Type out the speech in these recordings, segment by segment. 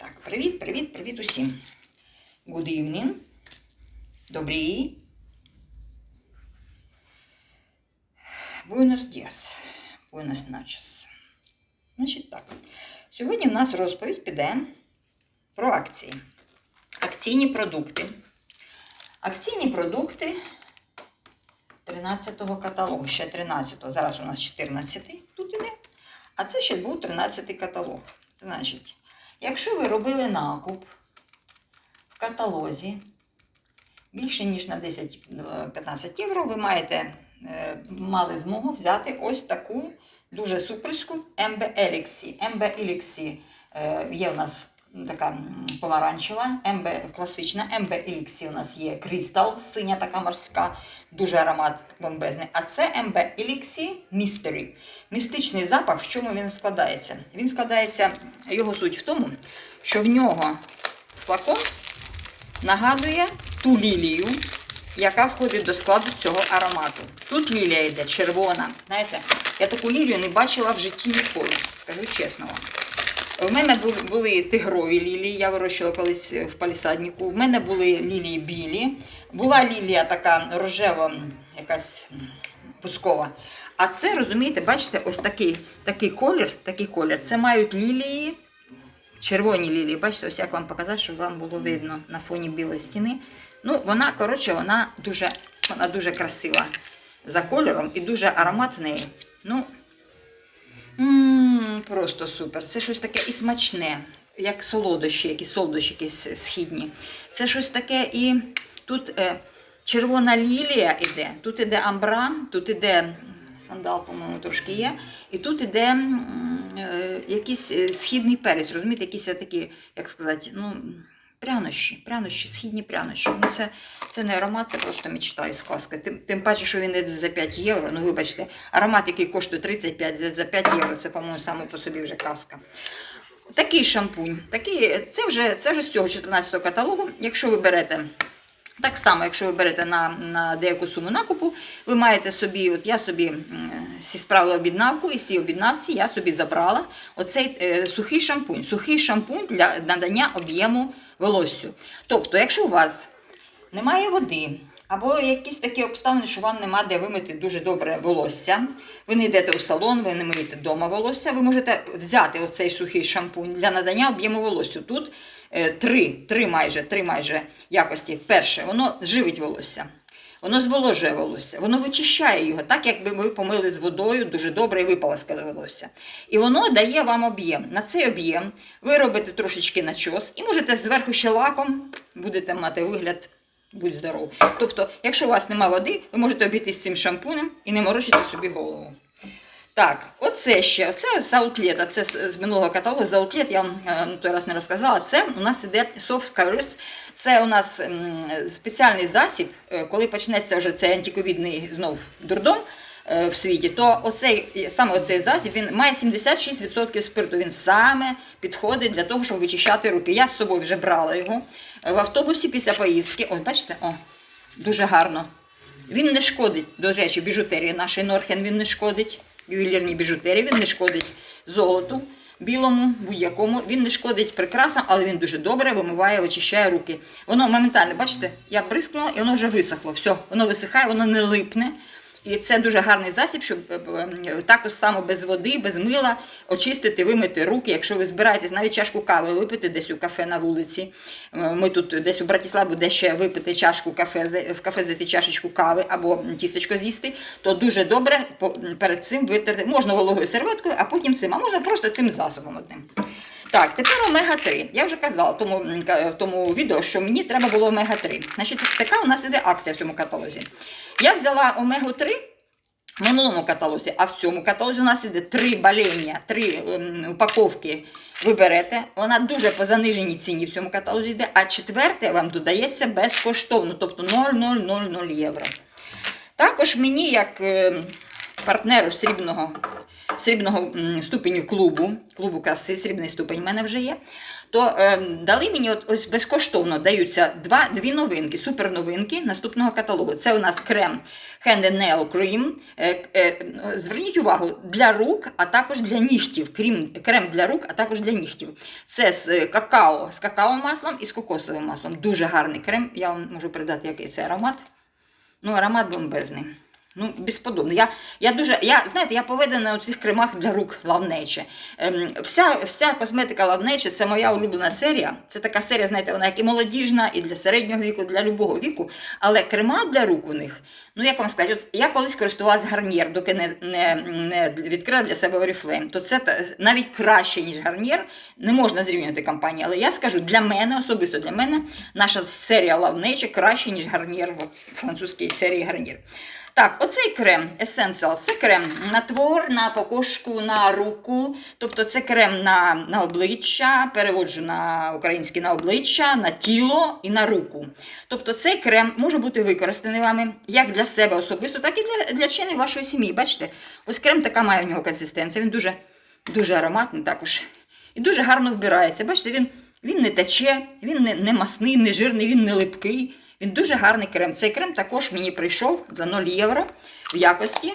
Так, привіт, привіт, привіт усім. Good evening. Добрі. Buenos días. Buenos noches. Значить так. Сьогодні в нас розповідь піде про акції. Акційні продукти. Акційні продукти 13-го каталогу, ще 13-го. Зараз у нас 14-й тут іде. А це ще був 13-й каталог. Значить, якщо ви робили накуп в каталозі більше, ніж на 10-15 євро, ви маєте, е, мали змогу взяти ось таку дуже суперську MB Elixir. MB Elixir е, є у нас така помаранчева, MB класична, MB Elixir у нас є Crystal, синя така морська, дуже аромат бомбезний. А це MB Elixir Mystery. Містичний запах, в чому він складається? Він складається, його суть в тому, що в нього флакон нагадує ту лілію, яка входить до складу цього аромату. Тут лілія йде червона. Знаєте, я таку лілію не бачила в житті ніколи, скажу чесно вам. У мене були, тигрові лілії, я вирощувала колись в палісаднику. У мене були лілії білі. Була лілія така рожева, якась пускова. А це, розумієте, бачите, ось такий, такий колір, такий колір. Це мають лілії, червоні лілії. Бачите, ось як вам показати, щоб вам було видно на фоні білої стіни. Ну, вона, коротше, вона дуже, вона дуже красива за кольором і дуже аромат в. Ну, м, просто супер. Це щось таке і смачне, як солодощі, якісь солодощі якісь східні. Це щось таке і тут е, червона лілія іде, тут іде амбра, тут іде сандал, по-моєму, трошки є. І тут іде е, якийсь е, східний перець, розумієте, якісь такі, як сказати, ну, прянощі, прянощі, східні прянощі. Ну, це, це не аромат, це просто мечта із сказки. Тим, тим паче, що він іде за 5 євро. Ну, вибачте, аромат, який коштує 35 за, за 5 євро, це, по-моєму, саме по собі вже казка. Такий шампунь. Такий, це, вже, це вже з цього 14-го каталогу. Якщо ви берете. Так само, якщо ви берете на, на деяку суму накупу, ви маєте собі, от я собі сі справила обіднавку, і цій обіднавці я собі забрала оцей е, сухий шампунь. Сухий шампунь для надання об'єму волоссю. Тобто, якщо у вас немає води, або якісь такі обставини, що вам нема де вимити дуже добре волосся, ви не йдете у салон, ви не миєте вдома волосся, ви можете взяти оцей сухий шампунь для надання об'єму волосся. Тут е, три, три майже, три майже якості. Перше, воно живить волосся. Воно зволожує волосся, воно вичищає його, так якби ви помили з водою дуже добре і виполоскали волосся. І воно дає вам об'єм. На цей об'єм ви робите трошечки начос і можете зверху ще лаком будете мати вигляд. Будь здоров. Тобто, якщо у вас нема води, ви можете обійтись цим шампунем і не морочити собі голову. Так, оце ще, оце з це з, минулого каталогу з я вам е, ну, той раз не розказала. Це у нас іде soft covers. Це у нас спеціальний засіб, е, коли почнеться вже цей антиковідний знов дурдом е, в світі, то оцей, саме оцей засіб він має 76% спирту. Він саме підходить для того, щоб вичищати руки. Я з собою вже брала його в автобусі після поїздки. Ось, бачите, о, дуже гарно. Він не шкодить, до речі, біжутерії нашої Норхен він не шкодить, ювелірній біжутерії, він не шкодить золоту, білому, будь-якому. Він не шкодить прикрасам, але він дуже добре вимиває, очищає руки. Воно моментально, бачите, я бризкнула і воно вже висохло. Все, воно висихає, воно не липне. І це дуже гарний засіб, щоб е, е, також само без води, без мила очистити, вимити руки. Якщо ви збираєтесь навіть чашку кави випити десь у кафе на вулиці. Е, Ми тут десь у Братиславі, де ще випити чашку кафе, в кафе зайти чашечку кави або тістечко з'їсти, то дуже добре перед цим витерти. Можна вологою серветкою, а потім цим, а можна просто цим засобом одним. Так, тепер омега-3. Я вже казала в тому, тому відео, що мені треба було омега-3. Значить, така у нас іде акція в цьому каталозі. Я взяла омегу-3 в минулому каталозі, а в цьому каталозі у нас іде три балення, три ем, упаковки ви берете. Вона дуже по заниженій ціні в цьому каталозі йде, а четверте вам додається безкоштовно, тобто 0,000 євро. Також мені, як ем, партнеру срібного срібного ступеню клубу, клубу краси, срібний ступень в мене вже є. То е, дали мені от, ось безкоштовно даються два, дві новинки, супер новинки наступного каталогу. Це у нас крем Hand and Nail Cream. Е, е, зверніть увагу, для рук, а також для нігтів. Крем, крем для рук, а також для нігтів. Це з е, какао, з какао маслом і з кокосовим маслом. Дуже гарний крем. Я вам можу передати, який це аромат. Ну, аромат бомбезний. Ну, безподобно. Я, я дуже, я, знаєте, я поведена у цих кремах для рук Лавнече. Ем, вся, вся косметика Лавнече це моя улюблена серія. Це така серія, знаєте, вона як і молодіжна, і для середнього віку, для любого віку. Але крема для рук у них, ну як вам сказати, от я колись користувалася гарнір, доки не, не, не відкрила для себе Oriflame, то це навіть краще, ніж гарнір. Не можна зрівнювати компанії. Але я скажу, для мене, особисто для мене, наша серія Nature краще, ніж гарнір в французькій серії гарнір. Так, оцей крем Essential, це крем на твор, на покошку, на руку. Тобто це крем на, на обличчя, переводжу на українське на обличчя, на тіло і на руку. Тобто цей крем може бути використаний вами як для себе особисто, так і для, для членів вашої сім'ї. Бачите, ось крем така має в нього консистенція. Він дуже, дуже ароматний також. І дуже гарно вбирається. Бачите, він, він не тече, він не, не масний, не жирний, він не липкий. Він дуже гарний крем. Цей крем також мені прийшов за 0 євро в якості.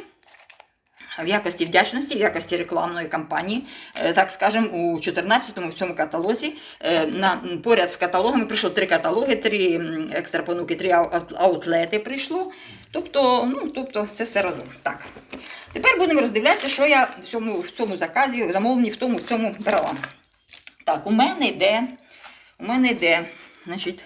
В якості вдячності, в якості рекламної кампанії, Е, так скажемо, у 14-му в цьому каталозі. е, На, поряд з каталогами прийшло три каталоги, три м, екстра три аутлети прийшло. Тобто, ну, тобто це все разом. Так. Тепер будемо роздивлятися, що я в цьому, в цьому заказі, замовленні в тому, в цьому брала. Так, у мене йде, у мене йде, значить,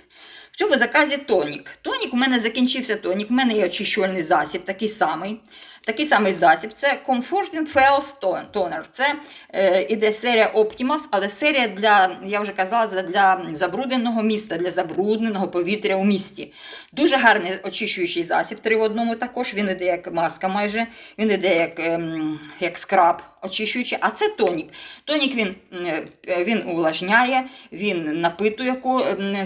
в цьому заказі тонік. Тонік, у мене закінчився тонік, у мене є очищувальний засіб, такий самий. Такий самий засіб. Це Comforting Fells Toner. Це е, іде серія Optimals, але серія для, я вже казала, для забрудненого міста, для забрудненого повітря у місті. Дуже гарний очищуючий засіб. Три в одному також. Він іде як маска майже, він іде як, ем, як скраб очищуючий, а це тонік. Тонік він, е, він увлажняє, він напитує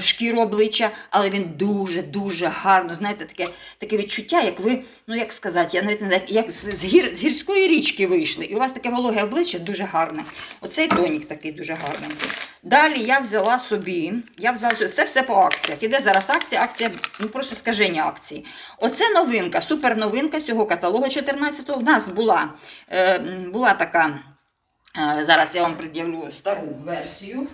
шкіру обличчя, але він дуже-дуже гарно. Знаєте, таке, таке відчуття, як ви, ну як сказати, я навіть не знаю, як з, гір, з гірської річки вийшли. І у вас таке вологе обличчя дуже гарне. Оцей тонік такий дуже гарний. Далі я взяла собі, я взяла собі, це все по акціях. Іде зараз акція, акція, ну просто скаження акції. Оце новинка, супер новинка цього каталогу 14-го. В нас була, е, була така, е, зараз я вам пред'явлю стару версію.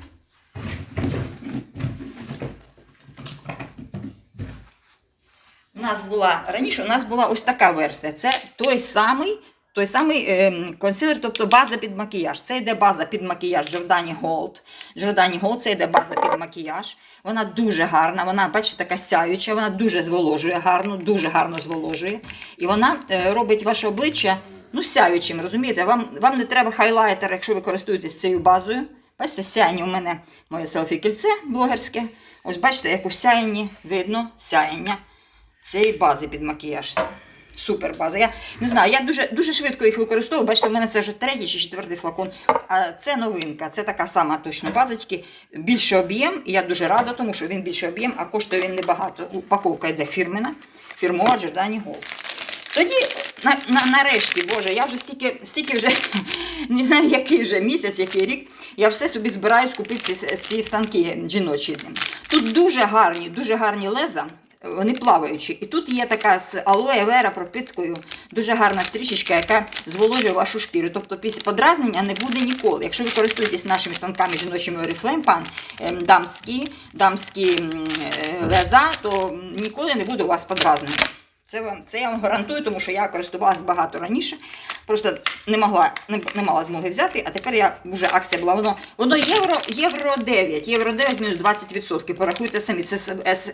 У нас була раніше, у нас була ось така версія. Це той самий, той самий ем, консилер, тобто база під макіяж. Це йде база під макіяж Giordani Gold. Giordani Gold це йде база під макіяж. Вона дуже гарна, вона, бачите, така сяюча, вона дуже зволожує гарно, дуже гарно зволожує. І вона е, робить ваше обличчя ну, сяючим, розумієте? Вам, вам не треба хайлайтер, якщо ви користуєтесь цією базою. Бачите, сяєння у мене моє селфі-кільце блогерське. Ось бачите, як у сяєнні видно сяєння цієї бази під макіяж. Супер база. Я не знаю, я дуже, дуже швидко їх використовую. Бачите, в мене це вже третій чи четвертий флакон. А це новинка. Це така сама точно база, тільки більше об'єм. І я дуже рада, тому що він більше об'єм, а коштує він небагато. Упаковка йде фірмена, фірмова Giordani Gold. Тоді, на, на, нарешті, Боже, я вже стільки, стільки вже не знаю, який вже місяць, який рік, я все собі збираюсь купити ці, ці станки жіночі. Тут дуже гарні, дуже гарні леза. Вони плаваючі. І тут є така з алоє вера пропиткою, дуже гарна стрічечка, яка зволожує вашу шкіру. Тобто після подразнення не буде ніколи. Якщо ви користуєтесь нашими станками жіночими Oriflame ем, дамські, дамські е, леза, то ніколи не буде у вас подразнення. Це, вам, це я вам гарантую, тому що я користувалась багато раніше. Просто не могла, не, не мала змоги взяти, а тепер я вже акція була. Воно, воно євро, євро 9, євро 9 мінус 20%. Порахуйте самі, це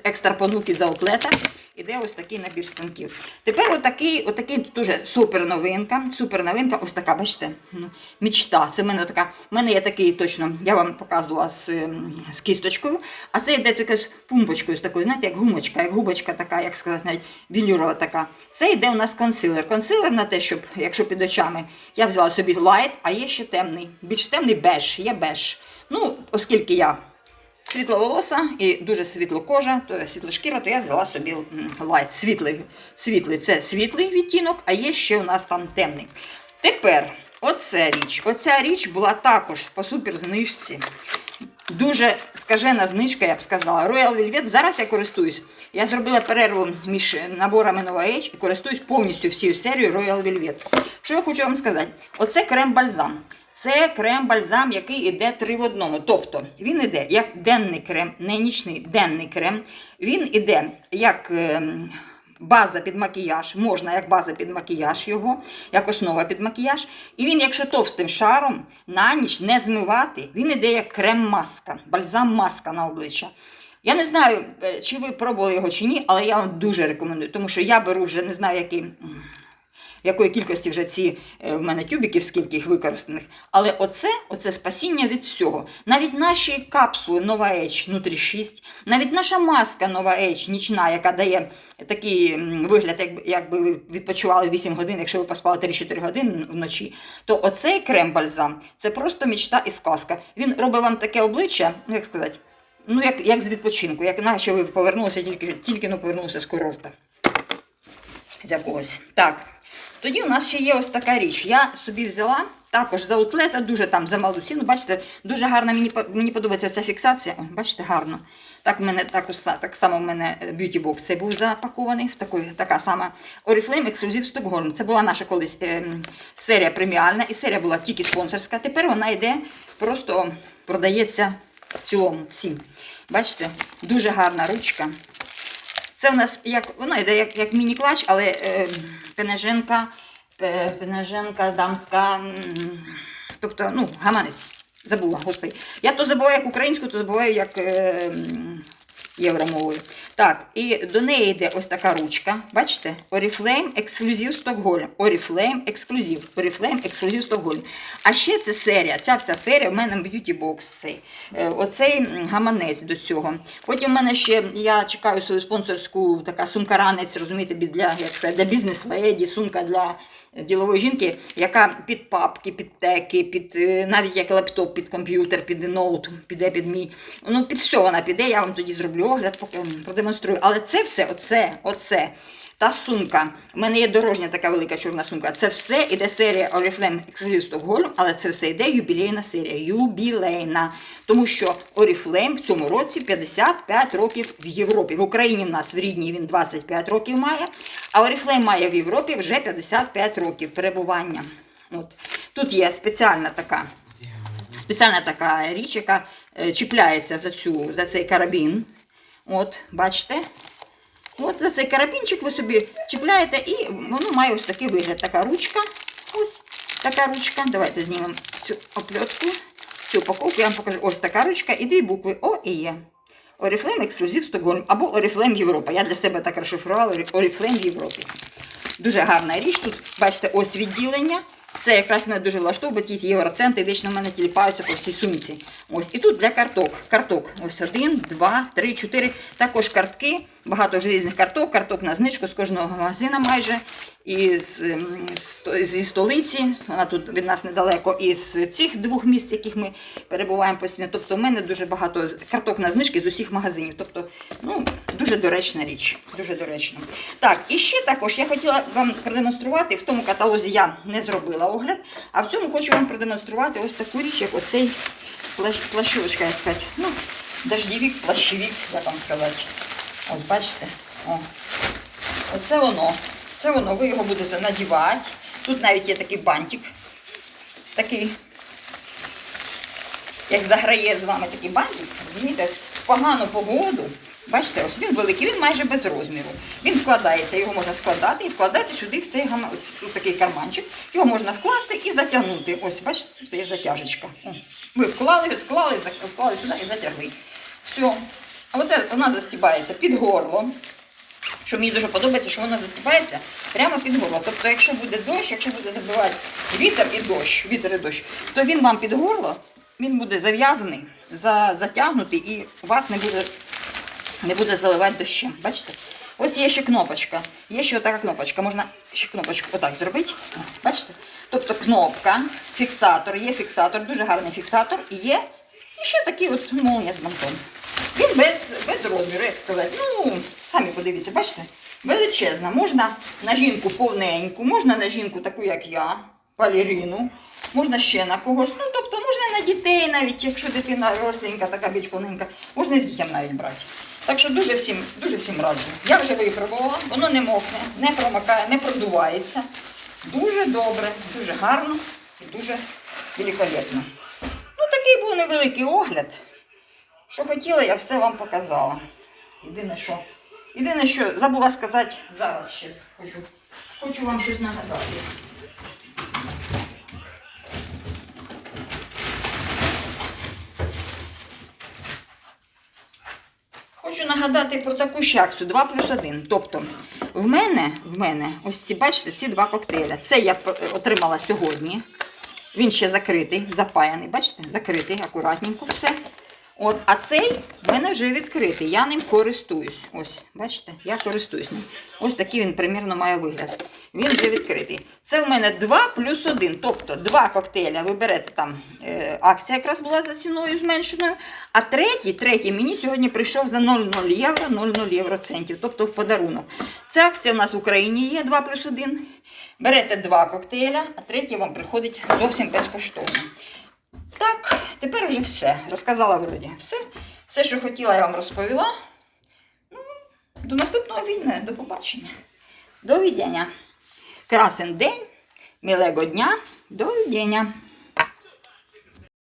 екстра понуки за отлета. Іде ось такий набір станків. Тепер отакий, отакий дуже супер новинка. Супер новинка, ось така, бачите, ну, мічта. Це в мене така. В мене є такий точно, я вам показувала з, ем, з кісточкою, а це йде така з пумпочкою, з такою, знаєте, як гумочка, як губочка така, як сказати, навіть вілюрова така. Це йде у нас консилер. Консилер на те, щоб, якщо під очами, я взяла собі лайт, а є ще темний. Більш темний беж, є беж. Ну, оскільки я світловолоса і дуже світлокожа, то світлошкіра, то я взяла собі лайт. Світлий. Світлий це світлий відтінок, а є ще у нас там темний. Тепер оця річ. Оця річ була також по суперзнижці. Дуже скажена знижка, я б сказала. Royal Velvet зараз я користуюсь. Я зробила перерву між наборами Nova Age і користуюсь повністю всією серією Royal Velvet. Що я хочу вам сказати? Оце крем-бальзам. Це крем-бальзам, який іде три в одному. Тобто він іде як денний крем, не нічний денний крем. Він іде як ем, база під макіяж, можна як база під макіяж його, як основа під макіяж. І він, якщо товстим шаром на ніч не змивати, він іде як крем-маска, бальзам-маска на обличчя. Я не знаю, е, чи ви пробували його чи ні, але я вам дуже рекомендую, тому що я беру вже не знаю, які, м, якої кількості вже ці е, в мене тюбиків, скільки їх використаних. Але оце, оце спасіння від всього. Навіть наші капсули Nova Edge Nutri 6, навіть наша маска Nova Edge нічна, яка дає такий вигляд, якби, якби ви відпочивали 8 годин, якщо ви поспали 3-4 години вночі, то оцей крем-бальзам це просто мічта і сказка. Він робить вам таке обличчя, як сказати, ну як, як з відпочинку, як наче ви повернулися, тільки, тільки ну, повернулися з курорта. З якогось. Так. Тоді у нас ще є ось така річ. Я собі взяла також за аутлета, дуже там за малу ціну. Бачите, дуже гарна мені, мені подобається ця фіксація. О, бачите, гарно. Так, мене, так, так само в мене б'юті бокс цей був запакований в такої, така сама Oriflame Exclusive Stockholm. Це була наша колись ем, серія преміальна, і серія була тільки спонсорська. Тепер вона йде, просто продається в цілому всім. Бачите, дуже гарна ручка. Це у нас як воно йде як, як міні-клач, але е, пенеженка, е, пенеженка дамська, тобто, ну, гаманець. Забула, господи. Я то забуваю як українську, то забуваю як е, євромовою. Так, і до неї йде ось така ручка. Бачите? Oriflame Exclusive Stockholm. Oriflame Exclusive. Oriflame Exclusive Stockholm. А ще це серія, ця вся серія в мене б'юті бокс. Е, Оцей гаманець до цього. Потім в мене ще я чекаю свою спонсорську така сумка-ранець, розумієте, для, як це, для бізнес-леді, сумка для ділової жінки, яка під папки, під теки, під е, навіть як лептоп, під комп'ютер, під ноут, піде під мій. Ну, під все вона піде, я вам тоді зроблю огляд, поки продемонструю. Але це все, оце, оце. Та сумка. У мене є дорожня така велика чорна сумка. Це все іде серія Oriflame Exclusive Stockholm, але це все йде юбілейна серія. Юбілейна. Тому що Oriflame в цьому році 55 років в Європі. В Україні в нас в рідній він 25 років має, а Oriflame має в Європі вже 55 років перебування. От. Тут є спеціальна така, спеціальна така річ, яка е, чіпляється за, цю, за цей карабін. От, бачите? От за цей карабінчик ви собі чіпляєте і воно має ось такий вигляд. Така ручка. Ось така ручка. Давайте знімемо цю опльотку, цю упаковку. Я вам покажу. Ось така ручка і дві букви О і Є. Oriflame Exclusive Stockholm або Oriflame Європа. Я для себе так розшифрувала Oriflame в Європі. Дуже гарна річ. Тут, бачите, ось відділення. Це якраз мене дуже влаштовує, бо ті євроценти вічно в мене тіліпаються по всій сумці. Ось. І тут для карток. Карток. Ось один, два, три, чотири. Також картки. Багато ж різних карток. Карток на знижку з кожного магазина майже. І з, з- зі столиці. Вона тут від нас недалеко. І з цих двох місць, яких ми перебуваємо постійно. Тобто в мене дуже багато карток на знижки з усіх магазинів. Тобто, ну, дуже доречна річ. Дуже доречно. Так, і ще також я хотіла вам продемонструвати, в тому каталозі я не зробила огляд, а в цьому хочу вам продемонструвати ось таку річ, як оцей плащ, плащовочка, як сказати. Ну, дождівік, плащовік, як вам сказати. От бачите? О. Оце воно. Це воно, ви його будете надівати. Тут навіть є такий бантик. Такий, як заграє з вами такий бантик, розумієте, погану погоду. Бачите, ось він великий, він майже без розміру. Він складається, його можна складати і вкладати сюди в цей гама... тут такий карманчик. Його можна вкласти і затягнути. Ось, бачите, тут є затяжечка. О, ви вклали, склали, вклали сюди і затягли. Все. От вона застібається під горло. Що мені дуже подобається, що вона застібається прямо під горло. Тобто, якщо буде дощ, якщо буде забивати вітер і дощ, вітер і дощ, то він вам під горло, він буде зав'язаний, за, затягнутий і вас не буде не буде заливати дощем. Бачите? Ось є ще кнопочка. Є ще така кнопочка. Можна ще кнопочку отак зробити. Бачите? Тобто кнопка, фіксатор, є фіксатор, дуже гарний фіксатор. І є і ще такий от молния з бантом. Він без, без розміру, як сказати. Ну, самі подивіться, бачите? Величезна. Можна на жінку повненьку, можна на жінку таку, як я. балерину, можна ще на когось. Ну, тобто можна на дітей, навіть якщо дитина росленька, така більш повненька, можна дітям навіть брати. Так що дуже всім, дуже всім раджу. Я вже випробувала, воно не мокне, не промокає, не продувається. Дуже добре, дуже гарно і дуже великолепно. Ну, такий був невеликий огляд. Що хотіла, я все вам показала. Єдине, що, єдине, що забула сказати, зараз ще хочу, хочу вам щось нагадати. Хочу нагадати про таку ж акцію 2 плюс 1. Тобто, в мене, в мене, ось ці, бачите, ці два коктейля. Це я отримала сьогодні. Він ще закритий, запаяний, бачите, закритий, акуратненько все. От, а цей в мене вже відкритий. Я ним користуюсь. Ось, бачите, я користуюсь ним. Ось такий він примірно має вигляд. Він вже відкритий. Це в мене 2 плюс 1. Тобто два коктейля ви берете там. Е, акція якраз була за ціною зменшеною. А третій, третій мені сьогодні прийшов за 0,0 євро, 0,0 євроцентів, тобто в подарунок. Ця акція в нас в Україні є 2 плюс 1. Берете два коктейля, а третій вам приходить зовсім безкоштовно. Так, тепер вже все. Розказала вроді все. Все, що хотіла, я вам розповіла. Ну, до наступного війни, до побачення. До відяння. Красен день, милого дня, до віддання.